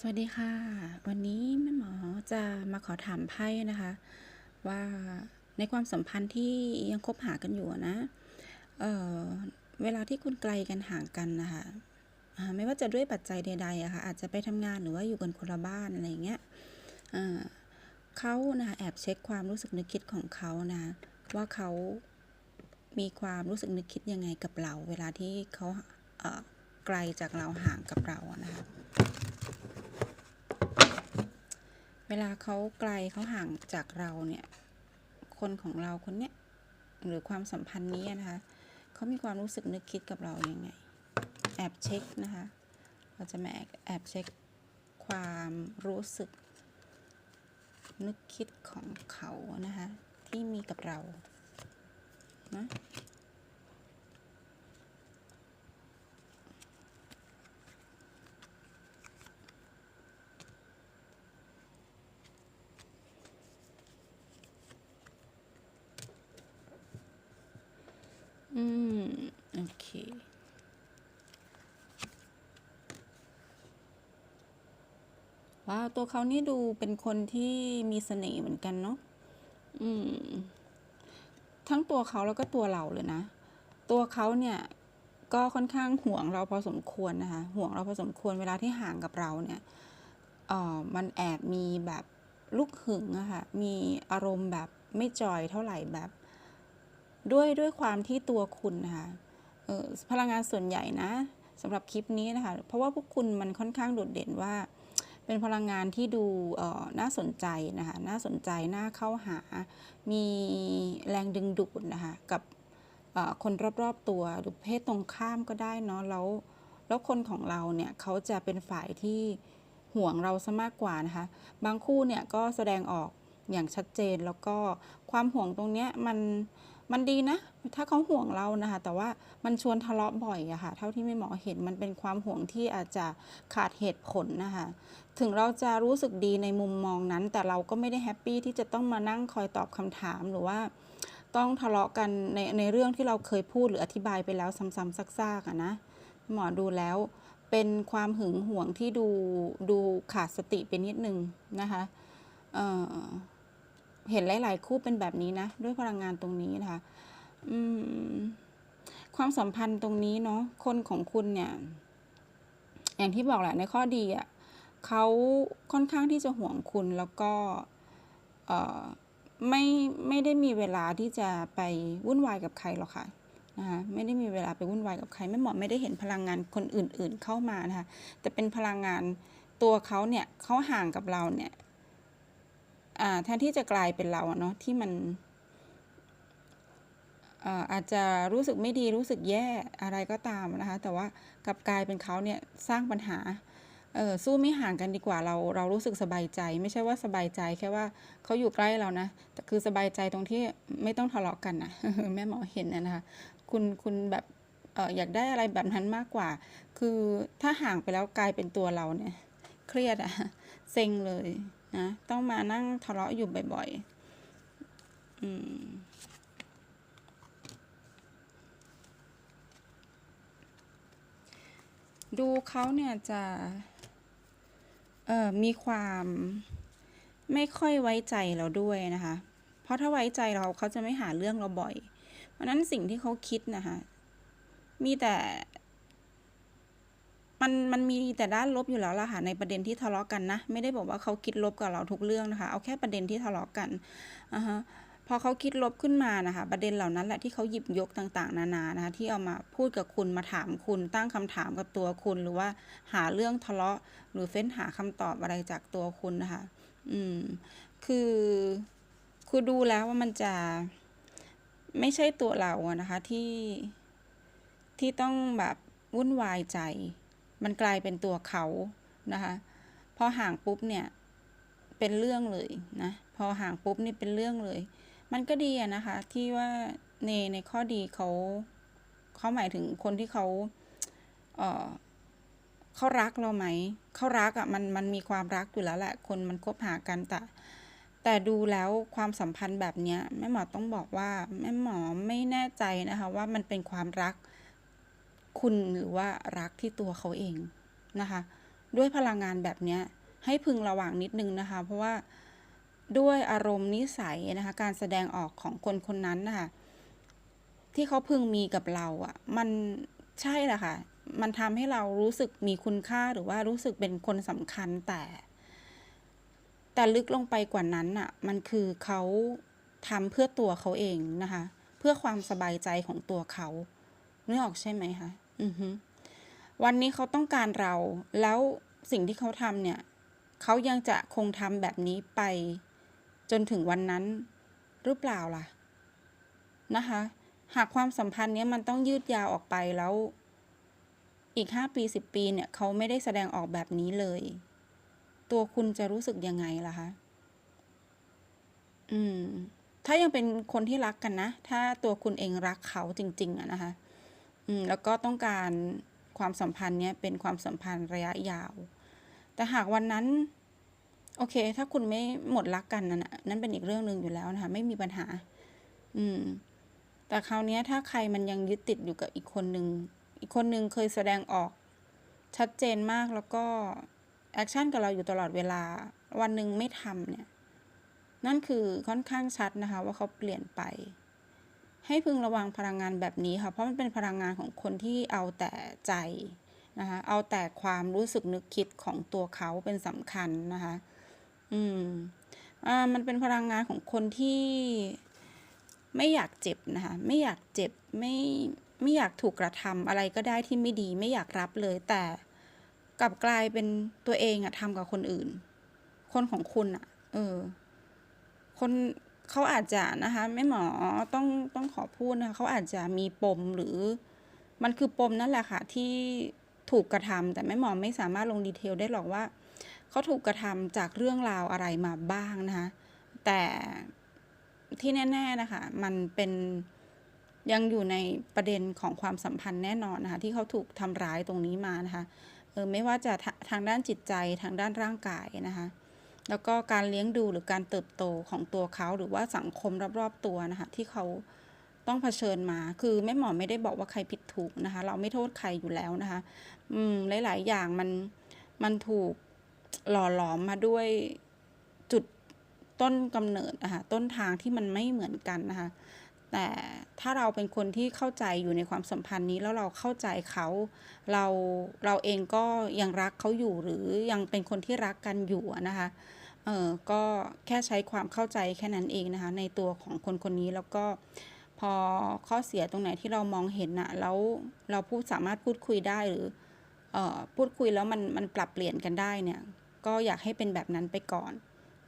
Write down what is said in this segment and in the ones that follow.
สวัสดีค่ะ วันนี้แม่หมอจะมาขอถามไพ่นะคะ ว่าในความสัมพันธ์ที่ยังคบหากันอยู่นะเออเวลาที่คุณไกลกันห่างกันนะคะไม่ว่าจะด้วยปัจจัยใดๆอะค่ะอาจจะไปทำงานหรือว่าอยู่กันคนละบ้านอะไรเงี้ยอ่าเขานะแอบเช็คความรู้สึกนึกคิดของเขานะว่าเขามีความรู้สึกนึกคิดยังไงกับเรา เวลาที่เขาเออไกลจากเราห่างกับเราอะนะคะ เวลาเขาไกลเขาห่างจากเราเนี่ย คนของเราคนเนี้ยหรือความสัมพันธ์นี้นะคะเขามีความรู้สึกนึกคิดกับเรายัางไง แอบเช็คนะคะ เราจะมาแอบเช็คความรู้สึก นึกคิดของเขานะคะ ที่มีกับเรานะ อืม โอเค ว้าวตัวเขานี่ดูเป็นคนที่มีเสน่ห์เหมือนกันเนาะอืม ทั้งตัวเขาแล้วก็ตัวเราเลยนะ ตัวเขาเนี่ยก็ค่อนข้างห่วงเราพอสมควรนะคะ ห่วงเราพอสมควรเวลาที่ห่างกับเราเนี่ยเอ่อมันแอบมีแบบลูกหึงอะค่ะ มีอารมณ์แบบไม่จอยเท่าไหร่แบบ ด้วยด้วยความที่ตัวคุณนะคะเออพลังงานส่วนใหญ่นะสำหรับคลิปนี้นะคะ เพราะว่าพวกคุณมันค่อนข้างโดดเด่นว่า เป็นพลังงานที่ดูน่าสนใจนะคะ น่าสนใจ น่าเข้าหา มีแรงดึงดูดนะคะ กับคนรอบๆตัวหรือเพศตรงข้ามก็ได้เนาะ แล้ว แล้วคนของเราเนี่ยเขาจะเป็นฝ่ายที่ห่วงเราซะมากกว่านะคะ บางคู่เนี่ยก็แสดงออกอย่างชัดเจน แล้วก็ความห่วงตรงเนี้ยมัน มันดีนะ ถ้าเขาห่วงเรานะคะ แต่ว่ามันชวนทะเลาะบ่อยอะค่ะ เท่าที่แม่หมอเห็นมันเป็นความห่วงที่อาจจะขาดเหตุผลนะคะ ถึงเราจะรู้สึกดีในมุมมองนั้น แต่เราก็ไม่ได้แฮปปี้ที่จะต้องมานั่งคอยตอบคำถามหรือว่าต้องทะเลาะกันในในเรื่องที่เราเคยพูดหรืออธิบายไปแล้วซ้ำๆซากๆอะนะ หมอดูแล้วเป็นความหึงหวงที่ดูดูขาดสติไปนิดนึงนะคะ เอ่อ เห็นหลาย ๆ คู่เป็นแบบนี้นะ ด้วยพลังงานตรงนี้นะคะอืมความสัมพันธ์ตรงนี้เนาะคนของคุณเนี่ย อย่างที่บอกแหละในข้อดีอะ่ะเขาค่อนข้างที่จะห่วงคุณแล้วก็เออไม่ไม่ได้มีเวลาที่จะไปวุ่นวายกับใครหรอกค่ะนะคะไม่ได้มีเวลาไปวุ่นวายกับใคร ไม่เหมาะไม่ได้เห็นพลังงานคนอื่น ๆ เข้ามานะคะแต่เป็นพลังงานตัวเขาเนี่ยเขาห่างกับเราเนี่ย แทนที่จะกลายเป็นเราเนาะที่มันอาอาจจะรู้สึกไม่ดีรู้สึกแย่อะไรก็ตามนะคะ แต่ว่ากลับกลายเป็นเขาเนี่ยสร้างปัญหาเออสู้ไม่ห่างกันดีกว่าเราเรารู้สึกสบายใจ ไม่ใช่ว่าสบายใจแค่ว่าเขาอยู่ใกล้เรานะแต่คือสบายใจตรงที่ไม่ต้องทะเลาะกันนะแม่หมอเห็นนะนะคะคุณคุณแบบเอออยากได้อะไรแบบนั้นมากกว่า คือถ้าห่างไปแล้วกลายเป็นตัวเราเนี่ย เครียดอะเซ็งเลย นะ ต้องมานั่งทะเลาะอยู่บ่อยๆ อืมดูเขาเนี่ยจะเอ่อมีความไม่ค่อยไว้ใจเราด้วยนะคะ เพราะถ้าไว้ใจเราเขาจะไม่หาเรื่องเราบ่อย เพราะฉะนั้นสิ่งที่เขาคิดนะคะ มีแต่ มันมันมีแต่ด้านลบอยู่แล้วล่ะค่ะในประเด็นที่ทะเลาะกันนะ ไม่ได้บอกว่าเขาคิดลบกับเราทุกเรื่องนะคะ เอาแค่ประเด็นที่ทะเลาะกันอ่าฮะพอเขาคิดลบขึ้นมานะคะ ประเด็นเหล่านั้นแหละที่เขาหยิบยกต่างๆ นานานะคะที่เอามาพูดกับคุณมาถามคุณ ตั้งคำถามกับตัวคุณ หรือว่าหาเรื่องทะเลาะ หรือเฟ้นหาคำตอบอะไรจากตัวคุณนะคะ อืม คือคือดูแล้วว่ามันจะไม่ใช่ตัวเราอะนะคะที่ที่ต้องแบบวุ่นวายใจ มันกลายเป็นตัวเขานะคะพอห่างปุ๊บเนี่ยเป็นเรื่องเลยนะพอห่างปุ๊บนี่เป็นเรื่องเลย มันก็ดีอะนะคะ ที่ว่าในในข้อดีเขาเขาหมายถึงคนที่เขาเออเขารักเราไหมเขารักอะมันมันมีความรักอยู่แล้วแหละ คนมันคบหากันแต่แต่ดูแล้วความสัมพันธ์แบบเนี้ยแม่หมอต้องบอกว่าแม่หมอไม่แน่ใจนะคะว่ามันเป็นความรัก คุณหรือว่ารักที่ตัวเขาเองนะคะ ด้วยพลังงานแบบนี้ให้พึงระวังนิดนึงนะคะ เพราะว่าด้วยอารมณ์นิสัยนะคะ การแสดงออกของคนคนนั้นนะคะที่เขาพึงมีกับเราอะ่ะ มันใช่แหละค่ะ มันทำให้เรารู้สึกมีคุณค่าหรือว่ารู้สึกเป็นคนสำคัญแต่ แต่ลึกลงไปกว่านั้นอะ่ะ มันคือเขาทำเพื่อตัวเขาเองนะคะ เพื่อความสบายใจของตัวเขานึกออกใช่ไหมคะ วันนี้เขาต้องการเรา แล้วสิ่งที่เขาทำเนี่ย เขายังจะคงทำแบบนี้ไป จนถึงวันนั้นหรือเปล่าล่ะ นะคะ หากความสัมพันธ์เนี้ยมันต้องยืดยาวออกไปแล้ว อีกห้าปีสิบปีเนี่ยเขาไม่ได้แสดงออกแบบนี้เลย ตัวคุณจะรู้สึกยังไงล่ะคะ อืม ถ้ายังเป็นคนที่รักกันนะ ถ้าตัวคุณเองรักเขาจริง ๆอะนะคะ อืมแล้วก็ต้องการความสัมพันธ์เนี้ยเป็นความสัมพันธ์ระยะยาว แต่หากวันนั้น โอเค ถ้าคุณไม่หมดรักกันนั่นนั่นเป็นอีกเรื่องหนึ่งอยู่แล้วนะคะไม่มีปัญหา อืม แต่คราวนี้ถ้าใครมันยังยึดติดอยู่กับอีกคนหนึ่งอีกคนหนึ่งเคยแสดงออกชัดเจนมากแล้วก็แอคชั่นกับเราอยู่ตลอดเวลา วันหนึ่งไม่ทำเนี่ย นั่นคือค่อนข้างชัดนะคะ ว่าเขาเปลี่ยนไป ให้พึงระวังพลังงานแบบนี้ค่ะ เพราะมันเป็นพลังงานของคนที่เอาแต่ใจนะคะเอาแต่ความรู้สึกนึกคิดของตัวเขาเป็นสำคัญนะคะ อืมอ่ามันเป็นพลังงานของคนที่ไม่อยากเจ็บนะคะไม่อยากเจ็บไม่ไม่อยากถูกกระทำอะไรก็ได้ที่ไม่ดี ไม่อยากรับเลย แต่กลับกลายเป็นตัวเองอะทำกับคนอื่น คนของคุณอะเออ คน เขาอาจจะนะคะแม่หมอต้องต้องขอพูดนะคะเขาอาจจะมีปมหรือ มันคือปมนั่นแหละค่ะที่ถูกกระทำแต่แม่หมอไม่สามารถลงดีเทลได้หรอกว่าเขาถูกกระทำจากเรื่องราวอะไรมาบ้างนะคะแต่ที่แน่ ๆนะคะมันเป็นยังอยู่ในประเด็นของความสัมพันธ์แน่นอนนะคะที่เขาถูกทำร้ายตรงนี้มานะคะเออไม่ว่าจะทางด้านจิตใจทางด้านร่างกายนะคะ แล้วก็การเลี้ยงดูหรือการเติบโตของตัวเขาหรือว่าสังคมรอบๆตัวนะคะที่เขาต้องเผชิญมา คือแม่หมอไม่ได้บอกว่าใครผิดถูกนะคะ เราไม่โทษใครอยู่แล้วนะคะ อืมหลายๆ อย่างมันมันถูกหล่อหลอมมาด้วยจุดต้นกำเนิดนะคะต้นทางที่มันไม่เหมือนกันนะคะ แต่ถ้าเราเป็นคนที่เข้าใจอยู่ในความสัมพันธ์นี้แล้วเราเข้าใจเขา เราเราเองก็ยังรักเขาอยู่หรือยังเป็นคนที่รักกันอยู่นะคะ เออก็แค่ใช้ความเข้าใจแค่นั้นเองนะคะ ในตัวของคนคนนี้แล้วก็พอข้อเสียตรงไหนที่เรามองเห็นอะแล้วเราพูดสามารถพูดคุยได้หรือเออพูดคุยแล้วมันมันปรับเปลี่ยนกันได้เนี่ย ก็อยากให้เป็นแบบนั้นไปก่อน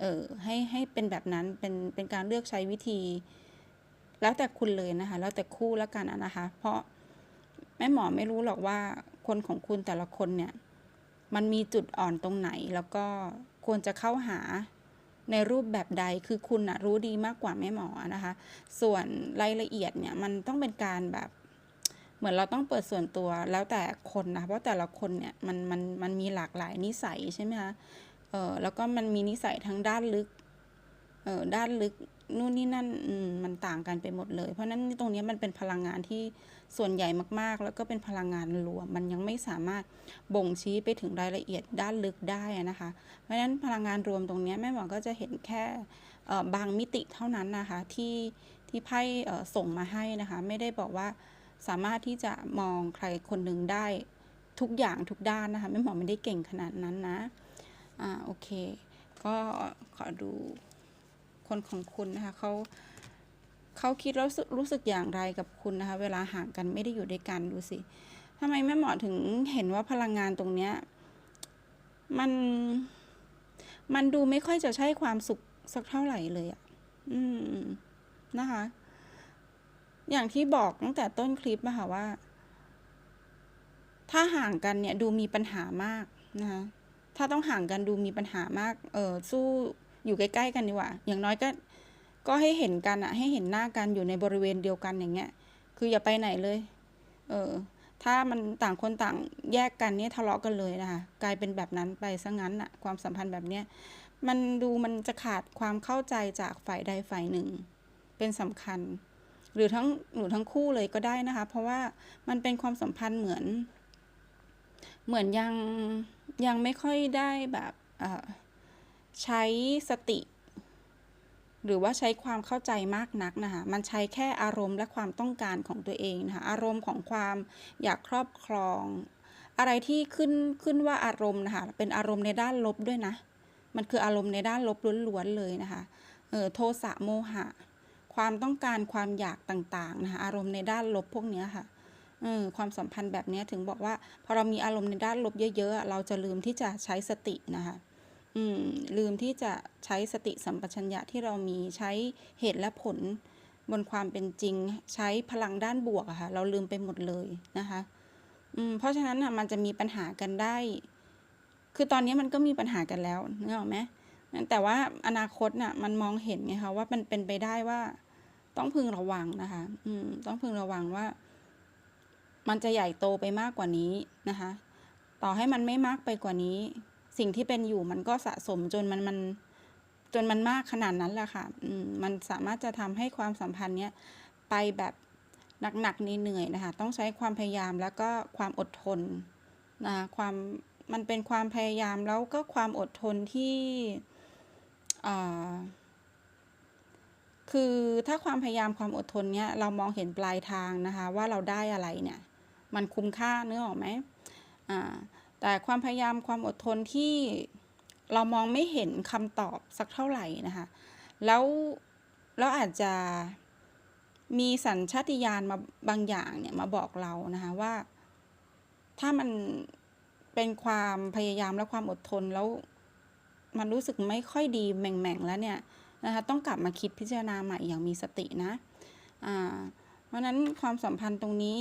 เออให้ให้เป็นแบบนั้นเป็นเป็นการเลือกใช้วิธี แล้วแต่คุณเลยนะคะ แล้วแต่คู่แล้วกันนะคะ เพราะแม่หมอไม่รู้หรอกว่าคนของคุณแต่ละคนเนี่ย มันมีจุดอ่อนตรงไหนแล้วก็ ควรจะเข้าหาในรูปแบบใดคือคุณนะรู้ดีมากกว่าแม่หมอนะคะ ส่วนรายละเอียดเนี่ยมันต้องเป็นการแบบ เหมือนเราต้องเปิดส่วนตัวแล้วแต่คนนะเพราะแต่ละคนเนี่ยมันมันมันมีหลากหลายนิสัยใช่ไหมคะเออแล้วก็มันมีนิสัยทั้งด้านลึก เออด้านลึกนู่นนี่นั่นมันต่างกันไปหมดเลย เพราะนั้นตรงนี้มันเป็นพลังงานที่ส่วนใหญ่มากๆ แล้วก็เป็นพลังงานรวม มันยังไม่สามารถบ่งชี้ไปถึงรายละเอียดด้านลึกได้นะคะ เพราะนั้นพลังงานรวมตรงนี้แม่หมอก็จะเห็นแค่บางมิติเท่านั้นนะคะที่ที่ไพ่ส่งมาให้นะคะ ไม่ได้บอกว่าสามารถที่จะมองใครคนหนึ่งได้ทุกอย่างทุกด้านนะคะแม่หมอไม่ได้เก่งขนาดนั้นนะอ่าโอเค ก็ขอดู คนของคุณนะคะเขาเขาคิดแล้วรู้สึกอย่างไรกับคุณนะคะ เวลาห่างกันไม่ได้อยู่ด้วยกันดูสิทำไมแม่หมอถึงเห็นว่าพลังงานตรงเนี้ยมันมันดูไม่ค่อยจะใช่ความสุขสักเท่าไหร่เลยอะอืม นะคะ อย่างที่บอกตั้งแต่ต้นคลิปอะค่ะว่า ถ้าห่างกันเนี่ย ดูมีปัญหามากนะคะ ถ้าต้องห่างกันดูมีปัญหามาก เออสู้ อยู่ใกล้ๆกันดีกว่า อย่างน้อยก็ก็ให้เห็นกันอะให้เห็นหน้ากันอยู่ในบริเวณเดียวกันอย่างเงี้ย คืออย่าไปไหนเลย เออ ถ้ามันต่างคนต่างแยกกันเนี่ยทะเลาะกันเลยนะคะ กลายเป็นแบบนั้นไปซะงั้นอะความสัมพันธ์แบบเนี้ย มันดูมันจะขาดความเข้าใจจากฝ่ายใดฝ่ายหนึ่ง เป็นสำคัญ หรือทั้งหรือทั้งคู่เลยก็ได้นะคะ เพราะว่ามันเป็นความสัมพันธ์เหมือน เหมือนยังยังไม่ค่อยได้แบบ เอ่อ ใช้สติ หรือว่าใช้ความเข้าใจมากนักนะคะ มันใช้แค่อารมณ์และความต้องการของตัวเองนะคะอารมณ์ของความอยากครอบครอง อะไรที่ขึ้นขึ้นว่าอารมณ์นะคะเป็นอารมณ์ในด้านลบด้วยนะ มันคืออารมณ์ในด้านลบล้วนๆเลยนะคะเออโทสะโมหะ ความต้องการความอยากต่างๆนะคะอารมณ์ในด้านลบพวกเนี้ยค่ะเออความสัมพันธ์แบบนี้ถึงบอกว่าพอเรามีอารมณ์ในด้านลบเยอะ ๆ เราจะลืมที่จะใช้สตินะคะ อืมลืมที่จะใช้สติสัมปชัญญะที่เรามีใช้เหตุและผลบนความเป็นจริง ใช้พลังด้านบวกอะค่ะ เราลืมไปหมดเลยนะคะอืมเพราะฉะนั้นอะมันจะมีปัญหากันได้ คือตอนนี้มันก็มีปัญหากันแล้วนึกออกไหมแต่ว่าอนาคตน่ะมันมองเห็นไงคะว่ามันเป็นไปได้ว่า ต้องพึงระวังนะคะ อืม ต้องพึงระวังว่า มันจะใหญ่โตไปมากกว่านี้นะคะ ต่อให้มันไม่มากไปกว่านี้ สิ่งที่เป็นอยู่มันก็สะสมจนมันมันจนมันมากขนาดนั้นแหละค่ะมันสามารถจะทำให้ความสัมพันธ์เนี้ยไปแบบหนักๆเหนื่อยๆนะคะ ต้องใช้ความพยายามแล้วก็ความอดทนนะคะความมันเป็นความพยายามแล้วก็ความอดทนที่อ่าคือถ้าความพยายามความอดทนเนี้ยเรามองเห็นปลายทางนะคะ ว่าเราได้อะไรเนี่ย มันคุ้มค่าเนื้อออกไหมอ่า แต่ความพยายามความอดทนที่เรามองไม่เห็นคำตอบสักเท่าไหร่นะคะ แล้วแล้วอาจจะมีสัญชาติญาณมาบางอย่างเนี่ยมาบอกเรานะคะว่า ถ้ามันเป็นความพยายามและความอดทนแล้วมันรู้สึกไม่ค่อยดีแหม่งๆแล้วเนี่ยนะคะต้องกลับมาคิดพิจารณาใหม่อย่างมีสตินะอ่าเพราะนั้นความสัมพันธ์ตรงนี้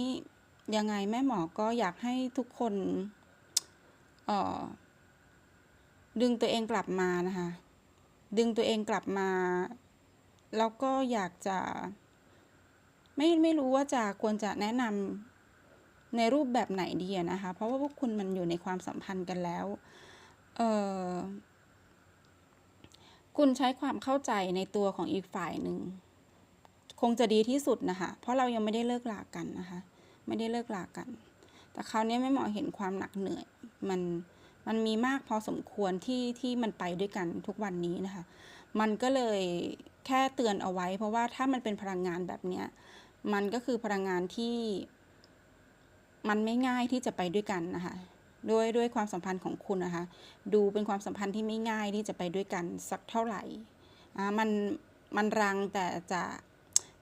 ยังไงแม่หมอก็อยากให้ทุกคน ดึงตัวเองกลับมานะคะ ดึงตัวเองกลับมา แล้วก็อยากจะ ไม่ไม่รู้ว่าจะควรจะแนะนำในรูปแบบไหนดีนะคะ เพราะว่าพวกคุณมันอยู่ในความสัมพันธ์กันแล้ว เออคุณใช้ความเข้าใจในตัวของอีกฝ่ายหนึ่ง คงจะดีที่สุดนะคะ เพราะเรายังไม่ได้เลิกลากันนะคะ ไม่ได้เลิกลากัน แต่คราวนี้ไม่หมอเห็นความหนักเหนื่อย มันมันมีมากพอสมควรที่ที่มันไปด้วยกันทุกวันนี้นะคะ มันก็เลยแค่เตือนเอาไว้ เพราะว่าถ้ามันเป็นพลังงานแบบเนี้ยมันก็คือพลังงานที่ มันไม่ง่ายที่จะไปด้วยกันนะคะด้วยด้วยความสัมพันธ์ของคุณนะคะ ดูเป็นความสัมพันธ์ที่ไม่ง่ายที่จะไปด้วยกันสักเท่าไหร่อ่ามันมันรังแต่จะ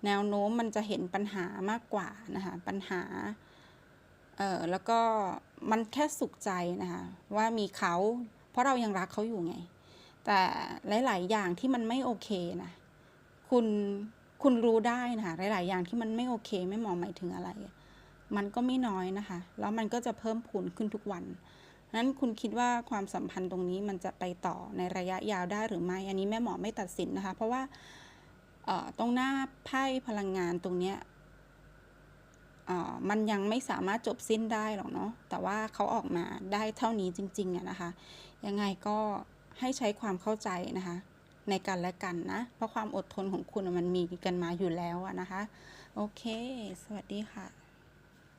แนวโน้มมันจะเห็นปัญหามากกว่านะคะปัญหา เออแล้วก็มันแค่สุขใจนะคะว่ามีเขาเพราะเรายังรักเขาอยู่ไง แต่หลาย ๆ อย่างที่มันไม่โอเคนะคุณคุณรู้ได้นะคะหลาย ๆ อย่างที่มันไม่โอเคไม่มองหมายถึงอะไร มันก็ไม่น้อยนะคะ แล้วมันก็จะเพิ่มพูนขึ้นทุกวันนั้นคุณคิดว่าความสัมพันธ์ตรงนี้มันจะไปต่อในระยะยาวได้หรือไม่ อันนี้แม่หมอไม่ตัดสินนะคะ เพราะว่าเอ่อตรงหน้าไพ่พลังงานตรงเนี้ย มันยังไม่สามารถจบสิ้นได้หรอกเนาะแต่ว่าเขาออกมาได้เท่านี้จริงๆอะนะคะ ยังไงก็ให้ใช้ความเข้าใจนะคะ ในกันและกันนะ เพราะความอดทนของคุณมันมีกันมาอยู่แล้วอะนะคะ โอเค สวัสดีค่ะ